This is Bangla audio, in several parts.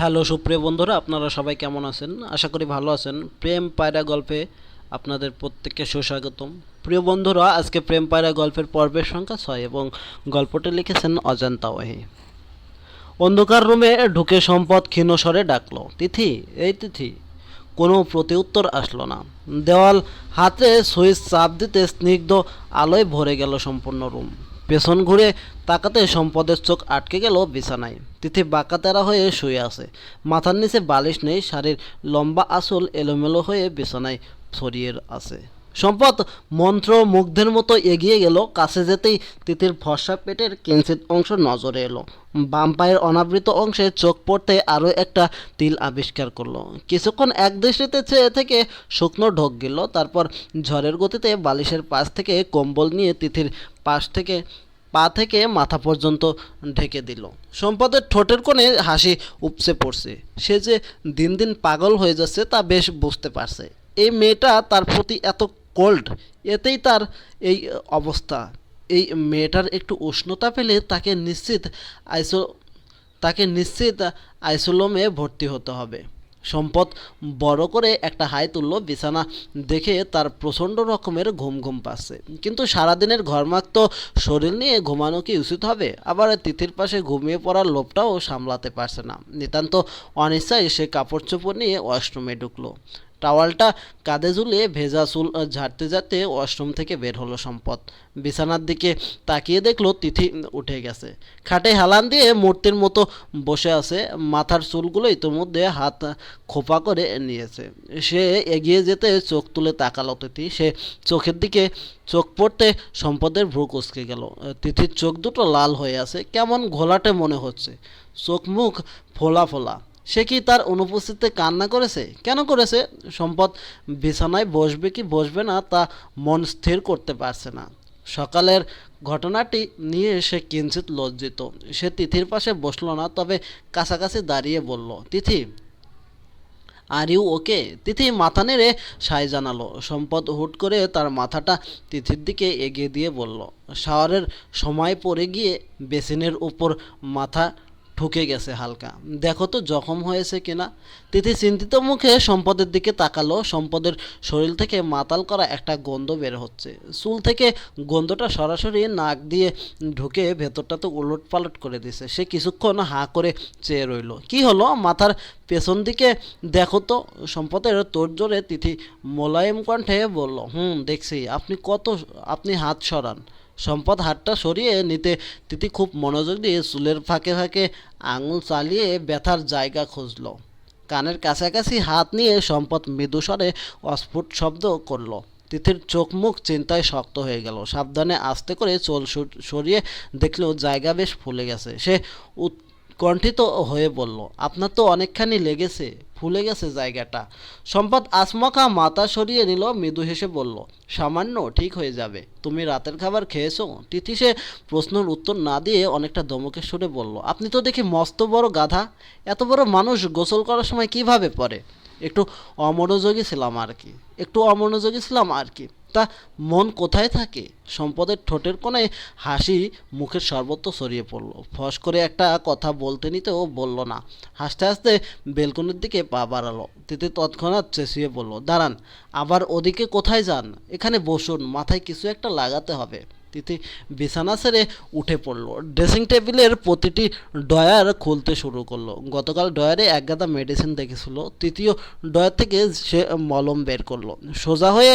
হ্যালো, সুপ্রিয় বন্ধুরা, আপনারা সবাই কেমন আছেন? আশা করি ভালো আছেন। প্রেম পায়রা গল্পে আপনাদের প্রত্যেককে সুস্বাগতম। প্রিয় বন্ধুরা, আজকে প্রেম পায়রা গল্পের পর্বের সংখ্যা ছয় এবং গল্পটি লিখেছেন অজান্তা ওয়াহি। অন্ধকার রুমে ঢুকে সম্পদ ক্ষীণস্বরে ডাকলো, তিথি, এই তিথি, কোনো প্রতিউত্তর আসলো না। দেওয়াল হাতে সুইচ চাপ দিতে স্নিগ্ধ আলোয় ভরে গেল সম্পূর্ণ রুম। পেছন ঘুরে তাকাতে সম্পদের চোখ আটকে গেল বিছানায়। তিথি বাঁকাতেরা হয়ে শুয়ে আছে। মাথার নিচে বালিশ নেই, শাড়ির লম্বা আসল এলোমেলো হয়ে বিছানায় ছড়িয়ে আছে। সম্পদ মন্ত্র মুগ্ধের মতো এগিয়ে গেল, কাছে যেতেই তিতির ফর্সা পেটের কিঞ্চিত অংশ নজরে এলো। বাম পায়ের অনাবৃত অংশে চোখ পড়তে আরও একটা তিল আবিষ্কার করল। কিছুক্ষণ এক দৃষ্টিতে চেয়ে থেকে শুকনো ঢোক গেল, তারপর ঝড়ের গতিতে বালিশের পাশ থেকে কম্বল নিয়ে তিথির পাশ থেকে, পা থেকে মাথা পর্যন্ত ঢেকে দিল। সম্পদের ঠোঁটের কোণে হাসি উপচে পড়ছে। সে যে দিন দিন পাগল হয়ে যাচ্ছে তা বেশ বুঝতে পারছে। এই মেয়েটা তার প্রতি এত কোল্ড এতেই তার এই অবস্থা। এই মেয়েটার একটু উষ্ণতা পেলে তাকে নিশ্চিত আইসো, তাকে নিশ্চিত আইসোলোমে ভর্তি হতে হবে। সম্পদ বড় করে একটা হাই তুলল বিছানা দেখে তার প্রচণ্ড রকমের ঘুম ঘুম পাচ্ছে। কিন্তু সারাদিনের ঘরমাক্ত শরীর নিয়ে ঘুমানো কি উচিত হবে? আবার তিথির পাশে ঘুমিয়ে পড়ার লোভটাও সামলাতে পারছে না। নিতান্ত অনিচ্ছায় সে কাপড় চোপড় নিয়ে ওয়াশরুমে ঢুকলো। টাওয়ালটা কাঁধে ঝুলিয়ে ভেজা চুল ঝাড়তে ঝাড়তে ওয়াশরুম থেকে বের হলো সম্পদ। বিছানার দিকে তাকিয়ে দেখল তিথি উঠে গেছে। খাটে হেলান দিয়ে মূর্তির মতো বসে আছে। মাথার চুলগুলো ইতোমধ্যে হাত খোপা করে নিয়েছে। সে এগিয়ে যেতে চোখ তুলে তাকালো তিথি। সে চোখের দিকে চোখ পড়তে সম্পদের ভ্রু কুচকে গেল। তিথির চোখ দুটো লাল হয়ে আছে। কেমন ঘোলাটে মনে হচ্ছে। চোখ মুখ ফোলা ফোলা। সে কি তার অনুপস্থিতিতে কান্না করেছে? কেন করেছে? সম্পদ বিছানায় বসবে কি বসবে না তা মন স্থির করতে পারছে না। সকালের ঘটনাটি নিয়ে সে কিঞ্চিত লজ্জিত। সে তিথির পাশে বসল না, তবে কাছাকাছি দাঁড়িয়ে বলল, তিথি, আর ইউ ওকে? তিথি মাথা নেড়ে সায় জানালো। সম্পদ হুট করে তার মাথাটা তিথির দিকে এগিয়ে দিয়ে বলল, শাওয়ারের সময় পড়ে গিয়ে বেসিনের উপর মাথা ঠুকে গেছে হালকা। দেখো তো, জখম হয়েছে কিনা? তিথি চিন্তিত মুখে সম্পদের দিকে তাকালো। সম্পদের শরীর থেকে মাতাল করা একটা গন্ধ বের হচ্ছে। চুল থেকে গন্ধটা সরাসরি নাক দিয়ে ঢুকে ভেতরটা তো উলট পালট করে দিছে। সে কিছুক্ষণ হাঁ করে চেয়ে রইল। কি হলো? মাথার পেছন দিকে দেখো তো, সম্পদের তোর জোরে তিথি মোলায়েম কণ্ঠে বলল, হুম, দেখছি। আপনি কত, আপনি হাত সরান। সম্পদ হাতটা সরিয়ে নিতে। তিতি খুব মনোযোগ দিয়ে চুলের ফাঁকে ফাঁকে আঙুল চালিয়ে ব্যথার জায়গা খুঁজল। কানের কাছাকাছি হাত নিয়ে সম্পদ মৃদুস্বরে অস্ফুট শব্দ করল। তিথির চোখ মুখ চিন্তায় শক্ত হয়ে গেল। সাবধানে আস্তে করে চোল সর- সরিয়ে দেখলেও জায়গা বেশ ফুলে গেছে। সে উৎকণ্ঠিত হয়ে বলল, আপনার তো অনেকখানি লেগেছে, ফুলে গেছে জায়গাটা। সম্পদ আসমকা মাথা সরিয়ে নিল, মৃদু হেসে বলল, সামান্য, ঠিক হয়ে যাবে। তুমি রাতের খাবার খেয়েছো? তিথি সে প্রশ্নের উত্তর না দিয়ে অনেকটা দমকে সুরে বলল, আপনি তো দেখি মস্ত বড় গাধা। এত বড় মানুষ গোসল করার সময় কীভাবে পড়ে? একটু অমনোযোগী ছিলাম আর কি, একটু অমনোযোগী ছিলাম আর কি। তা মন কোথায় থাকে? সম্পদের ঠোঁটের কোণে হাসি মুখের সর্বত্র ছড়িয়ে পড়ল। ফস করে একটা কথা বলতে নিতে ও বলল না। হাসতে হাসতে বেলকনির দিকে পা বাড়ালো। তেতে তৎক্ষণাৎ চেঁচিয়ে বলল, দাঁড়ান, আবার ওদিকে কোথায় যান? এখানে বসুন, মাথায় কিছু একটা লাগাতে হবে। তিথি বিছানা ছেড়ে উঠে পড়ল। ড্রেসিং টেবিলের প্রতিটি ডয়ার খুলতে শুরু করল। গতকাল ডয়ারে এক গাদা মেডিসিন দেখেছিল। তৃতীয় ডয়ার থেকে সে মলম বের করল। সোজা হয়ে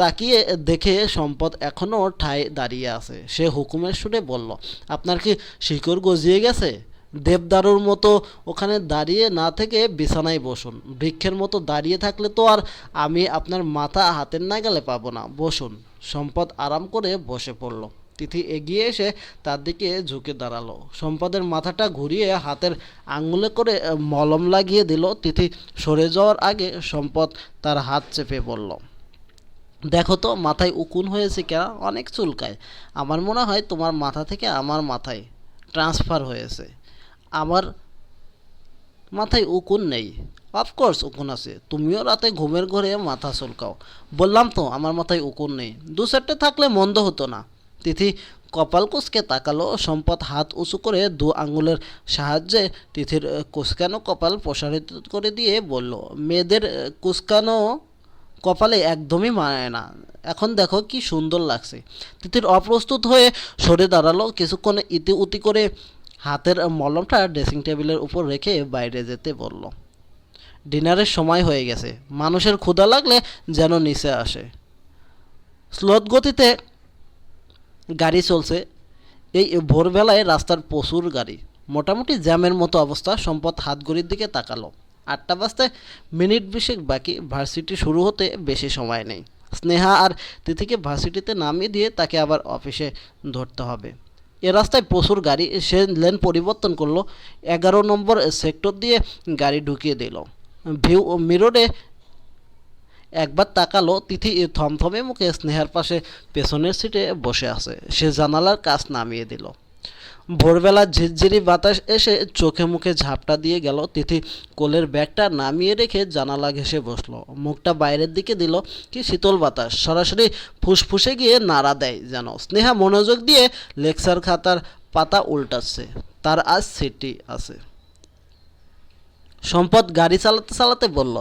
তাকিয়ে দেখে সম্পদ এখনও ঠায় দাঁড়িয়ে আছে। সে হুকুমের সুরে বলল, আপনার কি শিকড় গজিয়ে গেছে? দেবদারুর মতো ওখানে দাঁড়িয়ে না থেকে বিছানায় বসুন। বৃক্ষের মতো দাঁড়িয়ে থাকলে তো আর আমি আপনার মাথা হাতের নাগালে পাবো না। বসুন। সম্পদ আরাম করে বসে পড়ল। তিথি এগিয়ে এসে তার দিকে ঝুঁকে দাঁড়াল। সম্পদের মাথাটা ঘুরিয়ে হাতের আঙুলে করে মলম লাগিয়ে দিল। তিথি সরে যাওয়ার আগে সম্পদ তার হাত চেপে বলল, দেখো তো, মাথায় উকুন হয়েছে কেন, অনেক চুলকায়। আমার মনে হয় তোমার মাথা থেকে আমার মাথায় ট্রান্সফার হয়েছে। আমার মাথায় উকুন নেই। অফকোর্স উকুন আছে। তুমিও রাতে ঘুমের ঘরে মাথা চুলকাও। বললাম তো, আমার মাথায় উকুন নেই। দু চারটে থাকলে মন্দ হতো না। তিথি কপাল কুচকে তাকালো, সম্পদ হাত উঁচু করে দু আঙুলের সাহায্যে তিথির কুচকানো কপাল প্রসারিত করে দিয়ে বলল, মেয়েদের কুচকানো কপালে একদমই মানায় না। এখন দেখো কি সুন্দর লাগছে। তিথির অপ্রস্তুত হয়ে সরে দাঁড়াল। কিছুক্ষণ ইতি উতি করে হাতের মলমটা ড্রেসিং টেবিলের উপর রেখে বাইরে যেতে বলল ডিনারের সময় হয়ে গেছে। মানুষের ক্ষুধা লাগলে যেন নিচে আসে। স্লোত গতিতে গাড়ি চলছে। এই ভোরবেলায় রাস্তার প্রচুর গাড়ি। মোটামুটি জ্যামের মতো অবস্থা। সম্পদ হাতগড়ির দিকে তাকালো। আটটা বাজতে মিনিট বিশেক বাকি। ভার্সিটি শুরু হতে বেশি সময় নেই। স্নেহা আর তিথিকে ভার্সিটিতে নামিয়ে দিয়ে তাকে আবার অফিসে ধরতে হবে। এ রাস্তায় প্রচুর গাড়ি। সে লেন পরিবর্তন করল। এগারো নম্বর সেক্টর দিয়ে গাড়ি ঢুকিয়ে দিল। ভিউ মিররে একবার তাকালো, তিথি থমথমে মুখে স্নেহার পাশে পেছনের সিটে বসে আছে। সে জানালার কাজ নামিয়ে দিল। ভোরবেলা ঝিরঝিরি বাতাস এসে চোখে মুখে ঝাপটা দিয়ে গেল। তিথি কোলের ব্যাগটা নামিয়ে রেখে জানালা ঘেসে বসল। মুখটা বাইরের দিকে দিল। কি শীতল বাতাস। সরাসরি ফুসফুসে গিয়ে নাড়া দেয় যেন। স্নেহা মনোযোগ দিয়ে লেকচার খাতার পাতা উল্টাচ্ছে। তার আজ সিটি আছে। সম্পদ গাড়ি চালাতে চালাতে বলল,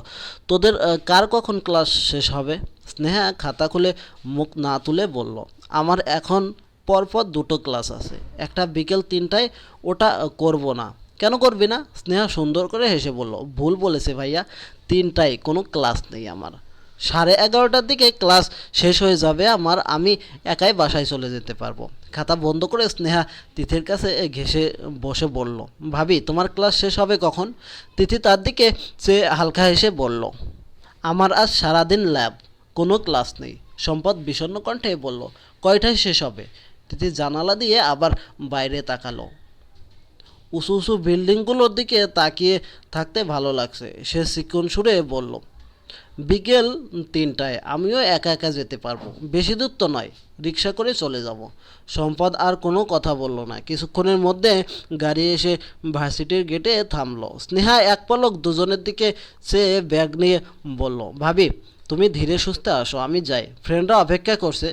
তোদের কার কখন ক্লাস শেষ হবে? স্নেহা খাতা খুলে মুখ না তুলে বলল, আমার এখন পরপর দুটো ক্লাস আছে, একটা বিকেল তিনটায় ওটা করব না। কেন করবি না? স্নেহা সুন্দর করে হেসে বলল, ভুল বলেছে ভাইয়া, তিনটায় কোনো ক্লাস নেই আমার। সাড়ে এগারোটার দিকে ক্লাস শেষ হয়ে যাবে আমার, আমি একাই বাসায় চলে যেতে পারব। খাতা বন্ধ করে স্নেহা তিথির কাছে ঘেসে বসে বলল, ভাবি, তোমার ক্লাস শেষ হবে কখন? তিথি তার দিকে সে হালকা হেসে বলল, আমার আজ সারাদিন ল্যাব, কোনো ক্লাস নেই। সম্পদ বিষণ্ণ কণ্ঠে বলল, কয়টায় শেষ হবে? তিথি জানালা দিয়ে আবার বাইরে তাকালো। উঁচু উঁচু বিল্ডিংগুলোর দিকে তাকিয়ে থাকতে ভালো লাগছে। সে চিকন সুরে বলল বিকেল তিনটায় আমিও একা একা যেতে পারব। বেশি দূর তো নয়, রিক্সা করে চলে যাব। সম্পদ আর কোনো কথা বলল না। কিছুক্ষণের মধ্যে গাড়ি এসে ভার্সিটির গেটে থামলো। স্নেহা এক পলক দুজনের দিকে সে ব্যাগ নিয়ে বলল, ভাবি, তুমি ধীরে সুস্থে আসো, আমি যাই। ফ্রেন্ডরা অপেক্ষা করছে,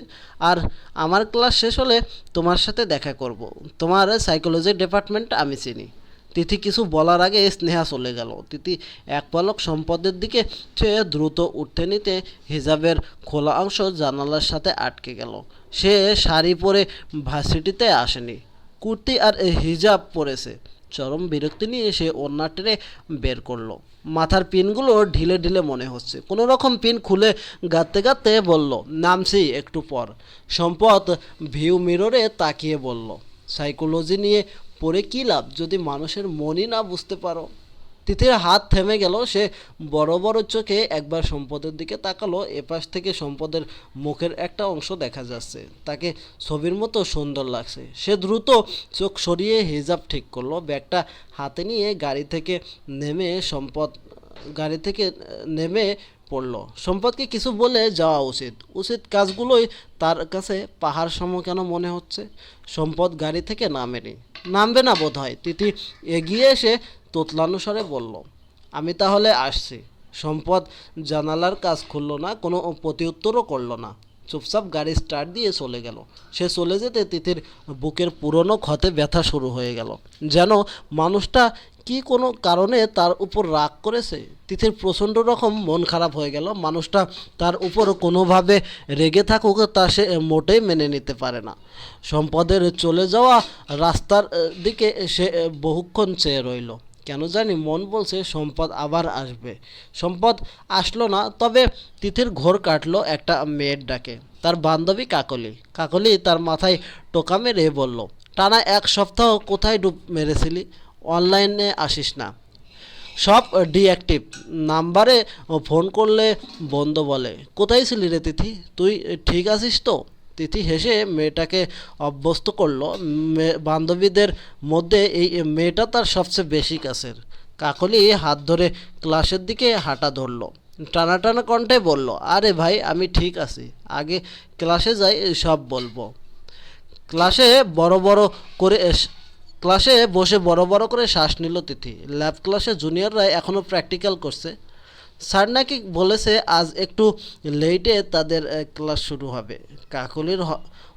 আর আমার ক্লাস শেষ হলে তোমার সাথে দেখা করব। তোমার সাইকোলজি ডিপার্টমেন্ট আমি চিনি। তিথি কিছু বলার আগে স্নেহা চলে গেল। তিথি এক পলক সম্পদের দিকে সে দ্রুত উঠতে নিতে হিজাবের খোলা অংশ জানালার সাথে আটকে গেল। সে শাড়ি পরে ভার্সিটিতে আসেনি। কুর্তি আর হিজাব পরেছে। চরম বিরক্তি নিয়ে সে ওড়না টেনে বের করল। মাথার পিনগুলো ঢিলে ঢিলে মনে হচ্ছে। কোনো রকম পিন খুলে গাঁততে গাঁততে বলল, নামছি একটু পর। সম্পদ ভিউ মিররে তাকিয়ে বলল, সাইকোলজি নিয়ে পড়ে কী লাভ? যদি মানুষের মনই না বুঝতে পারো। তিথির হাত থেমে গেল, সে বড় বড় চোখে একবার সম্পদের দিকে তাকালো, এপাশ থেকে সম্পদের মুখের একটা অংশ দেখা যাচ্ছে। তাকে ছবির মতো সুন্দর লাগছে। সে দ্রুত চোখ সরিয়ে হিজাব ঠিক করল। ব্যাগটা হাতে নিয়ে গাড়ি থেকে নেমে সম্পদ, গাড়ি থেকে নেমে পড়ল। সম্পদকে কিছু বলে যাওয়া উচিত। উচিত কাজগুলোই তার কাছে পাহাড় সম কেন মনে হচ্ছে? সম্পদ গাড়ি থেকে নামেনি। নামবে না বোধ হয় তিথি এগিয়ে এসে তোতলানুসারে বলল, আমি তাহলে আসছি। সম্পদ জানালার কাজ খুলল না, কোনো প্রতিউত্তরও করল না চুপচাপ গাড়ি স্টার্ট দিয়ে চলে গেল। সে চলে যেতে তিথির বুকের পুরনো ক্ষতে ব্যথা শুরু হয়ে গেল। যেন মানুষটা কি কোনো কারণে তার উপর রাগ করেছে? তিথির প্রচণ্ড রকম মন খারাপ হয়ে গেল। মানুষটা তার উপর কোনোভাবে রেগে থাকুক, তা সে মোটেই মেনে নিতে পারে না। সম্পদের চলে যাওয়া রাস্তার দিকে সে বহুক্ষণ চেয়ে রইল। কেন জানি মন বলছে সম্পদ আবার আসবে। সম্পদ আসলো না, তবে তিথির ঘোর কাটলো একটা মেয়ের ডাকে। তার বান্ধবী কাকলি। কাকলি তার মাথায় টোকা মেরে বলল, টানা এক সপ্তাহ কোথায় ডুব মেরেছিলি? অনলাইনে আসিস না। সব ডিঅ্যাক্টিভ। নাম্বারে ফোন করলে বন্ধ বলে। কোথায় ছিলি রে তিথি? তুই ঠিক আছিস তো? তিথি হেসে মেয়েটাকে অভ্যস্ত করল। বান্ধবীদের মধ্যে এই মেয়েটা তার সবচেয়ে বেশি কাছের। কাকলি হাত ধরে ক্লাসের দিকে হাঁটা ধরলো। টানা টানা কণ্ঠে বলল, আরে ভাই, আমি ঠিক আছি। আগে ক্লাসে যাই, সব বলব। ক্লাসে বড় বড় করে ক্লাসে বসে বড় বড় করে শ্বাস নিল তিথি। ল্যাব ক্লাসে জুনিয়ররা এখনও প্র্যাকটিক্যাল করছে। স্যার নাকি বলেছে, আজ একটু লেটে তাদের ক্লাস শুরু হবে। কাকলির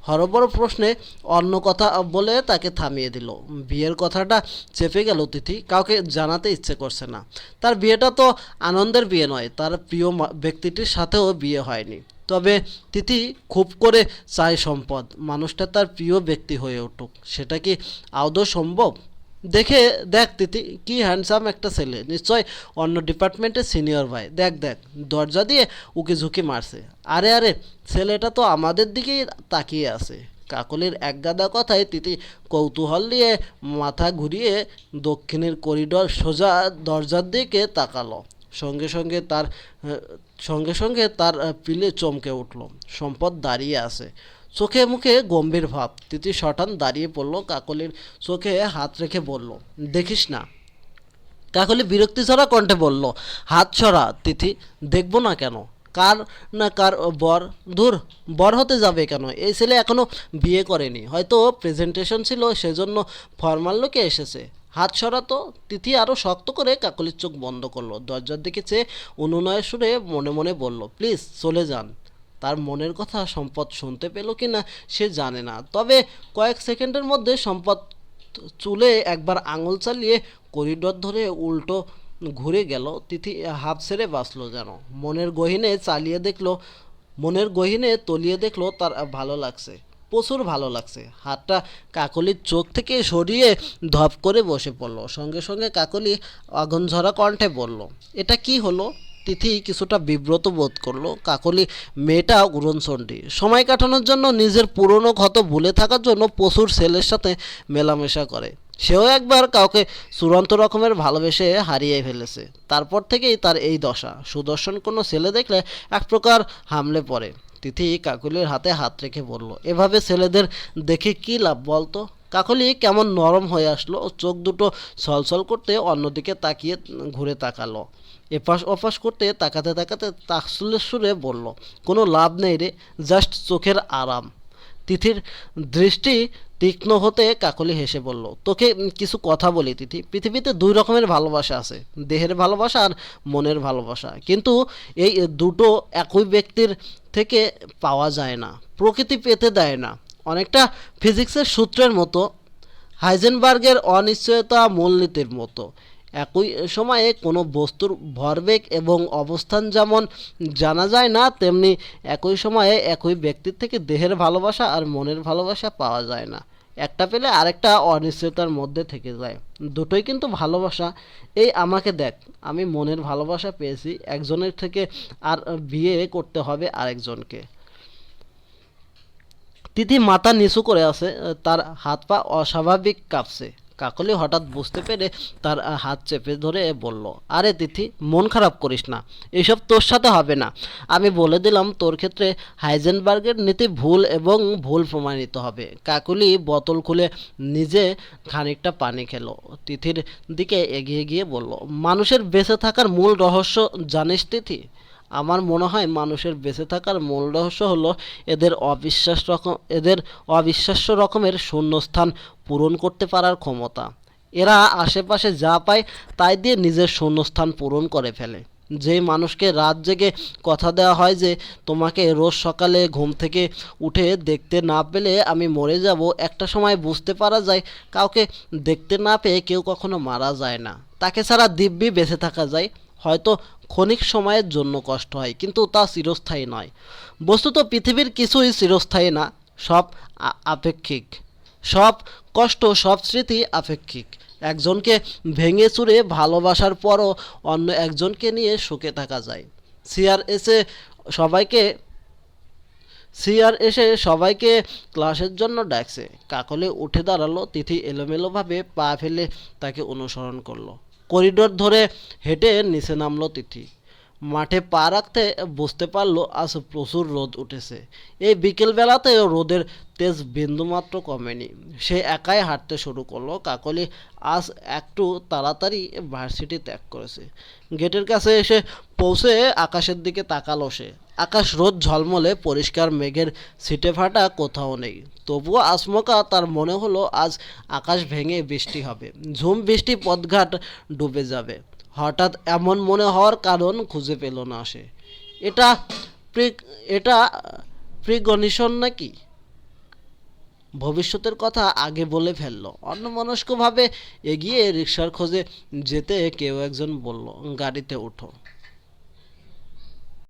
হরবর প্রশ্নে অন্য কথা বলে তাকে থামিয়ে দিল। বিয়ের কথাটা চেপে গেল তিথি, কাউকে জানাতে ইচ্ছে করছে না। তার বিয়েটা তো আনন্দের বিয়ে নয়, তার প্রিয় ব্যক্তিটির সাথেও বিয়ে হয়নি। তবে তিথি খুব করে চায় সম্পদ, মানুষটা তার প্রিয় ব্যক্তি হয়ে উঠুক। সেটা কি আদৌ সম্ভব? দেখে দেখ তিতি, কি হ্যান্ডসাম একটা ছেলে। নিশ্চয় অন্য ডিপার্টমেন্টের সিনিয়র ভাই। দেখ দেখ, দরজা দিয়ে উকি ঝুঁকি মারছে। আরে আরে, ছেলেটা তো আমাদের দিকেই তাকিয়ে আছে। কাকলির একগাদা কথায় তিতি কৌতূহল নিয়ে মাথা ঘুরিয়ে দক্ষিণের করিডর সোজা দরজার দিকে তাকালো। সঙ্গে সঙ্গে তার, সঙ্গে সঙ্গে তার পিলে চমকে উঠল। সম্পদ দাঁড়িয়ে আছে। চোখে মুখে গম্ভীর ভাব। তিথি শটান দাঁড়িয়ে পড়ল কাকলির চোখে হাত রেখে বলল, দেখিস না। কাকলি বিরক্তি ছড়া কণ্ঠে বলল, হাত ছড়া তিথি, দেখব না কেন? কার না কার বর? দূর বর হতে যাবে কেন? এই ছেলে এখনও বিয়ে করেনি। হয়তো প্রেজেন্টেশন ছিল, সেজন্য ফর্মাল লোকে এসেছে। হাত সরাতো তিথি আরও শক্ত করে কাকলির চোখ বন্ধ করল। দরজার দিকে চেয়ে অনুনয় সুরে মনে মনে বলল, প্লিজ, চলে যান। তার মনের কথা সম্পদ শুনতে পেল কি না সে জানে না। তবে কয়েক সেকেন্ডের মধ্যে সম্পদ চুলে একবার আঙুল চালিয়ে করিডর ধরে উল্টো ঘুরে গেল। তিথি হাফ ছেড়ে বাঁচলো যেন। মনের গহিনে চালিয়ে দেখল, মনের গহিনে তলিয়ে দেখল তার ভালো লাগছে, প্রচুর ভালো লাগছে। হাতটা কাকলির চোখ থেকে সরিয়ে ধপ করে বসে পড়ল। সঙ্গে সঙ্গে কাকলি আগুন ঝরা কণ্ঠে বলল, এটা কি হলো? তিথি কিছুটা বিব্রত বোধ করল। কাকলি, মেয়েটা উড়নচণ্ডী সময় কাটানোর জন্য নিজের পুরনো ক্ষত ভুলে থাকার জন্য প্রচুর ছেলের সাথে মেলামেশা করে। সেও একবার কাউকে চূড়ান্ত রকমের ভালোবেসে হারিয়ে ফেলেছে। তারপর থেকেই তার এই দশা। সুদর্শন কোনো ছেলে দেখলে এক প্রকার হামলে পড়ে। তিথি কাকলির হাতে হাত রেখে বলল, এভাবে ছেলেদের দেখে কি লাভ বলতো? কাকলি কেমন নরম হয়ে আসলো। চোখ দুটো ছলছল করতে অন্যদিকে তাকিয়ে ঘুরে তাকালো। এপাশ ওপাশ করতে তাকাতে তাকাতে তাকসুলের সুরে বলল, কোনো লাভ নেই রে, জাস্ট চোখের আরাম। তিথির দৃষ্টি তীক্ষ্ণ হতে কাকলি হেসে বলল, তোকে কিছু কথা বলি তিথি। পৃথিবীতে দুই রকমের ভালোবাসা আছে, দেহের ভালোবাসা আর মনের ভালোবাসা। কিন্তু এই দুটো একই ব্যক্তির থেকে পাওয়া যায় না, প্রকৃতি পেতে দেয় না। অনেকটা ফিজিক্সের সূত্রের মতো, হাইজেনবার্গের অনিশ্চয়তা মূলনীতির মতো। একই সময়ে কোনো বস্তুর ভরবেগ এবং অবস্থান যেমন জানা যায় না, তেমনি একই সময়ে একই ব্যক্তির থেকে দেহের ভালোবাসা আর মনের ভালোবাসা পাওয়া যায় না। একটা পেলে আরেকটা অনিশ্চয়তার মধ্যে থেকে যায়। দুটোই কিন্তু ভালোবাসা। এই আমাকে দেখ, আমি মনের ভালোবাসা পেয়েছি, একজনের থেকে আর বিয়ে করতে হবে আরেকজনকে। তিথি মাথা নিচু করে আছে, তার হাত পা অস্বাভাবিক কাঁপছে। কাকলি হঠাৎ বুঝতে পেরে তার হাত চেপে ধরে বলল, আরে তিথি, মন খারাপ করিস না, এসব তোর সাথে হবে না। আমি বলে দিলাম, তোর ক্ষেত্রে হাইজেনবার্গের নীতি ভুল এবং ভুল প্রমাণিত হবে কাকলি বোতল খুলে নিজে খানিকটা পানি খেলো। তিথির দিকে এগিয়ে গিয়ে বলল, মানুষের বেঁচে থাকার মূল রহস্য জানিস তিথি? আমার মনে হয় মানুষের বেঁচে থাকার মূল রহস্য হলো এদের অবিশ্বাস রকম, এদের অবিশ্বাস্য রকমের শূন্যস্থান পূরণ করতে পারার ক্ষমতা। এরা আশেপাশে যা পায় তাই দিয়ে নিজের শূন্যস্থান পূরণ করে ফেলে। যেই মানুষকে রাত জেগে কথা দেওয়া হয় যে, তোমাকে রোজ সকালে ঘুম থেকে উঠে দেখতে না পেলে আমি মরে যাব, একটা সময় বুঝতে পারা যায় কাউকে দেখতে না পেয়ে কেউ কখনো মারা যায় না। তাকে ছাড়া দিব্যি বেঁচে থাকা যায়। হয়তো ক্ষণিক সময়ের জন্য কষ্ট হয়, কিন্তু তা চিরস্থায়ী নয়। বস্তুত পৃথিবীর কিছুই চিরস্থায়ী না, সব আপেক্ষিক। সব কষ্ট, সব স্মৃতি আপেক্ষিক। একজনকে ভেঙে চুরে ভালোবাসার পরও অন্য একজনকে নিয়ে সুখে থাকা যায়। সিআর এসে সবাইকে সিআর এসে সবাইকে ক্লাসের জন্য ডাকছে। কাকলে উঠে দাঁড়াল, তিথি এলোমেলোভাবে পা ফেলে তাকে অনুসরণ করল। করিডোর ধরে হেঁটে নিচে নামলো তিথি। মাঠে পা রাখতে বুঝতে পারল, আজ প্রচুর রোদ উঠেছে। এই বিকেলবেলাতে রোদের তেজ বিন্দুমাত্র কমেনি। সে একাই হাঁটতে শুরু করল। কাকলি আজ একটু তাড়াতাড়ি ভার্সিটি ত্যাগ করেছে। গেটের কাছে এসে পৌঁছে আকাশের দিকে তাকালো সে। আকাশ রোদ ঝলমলে, পরিষ্কার মেঘের ছিটে ফাটা কোথাও নেই। তবুও আসমকা, তার মনে হলো আজ আকাশ ভেঙে বৃষ্টি হবে। ঝুম বৃষ্টি পথঘাট ডুবে যাবে। হঠাৎ এমন মনে হওয়ার কারণ খুঁজে পেল না সে। এটা এটা প্রিগনিশন নাকি? ভবিষ্যতের কথা আগে বলে ফেলল। অন্যমনস্কভাবে এগিয়ে রিক্সার খোঁজে যেতে কেউ একজন বলল, গাড়িতে ওঠো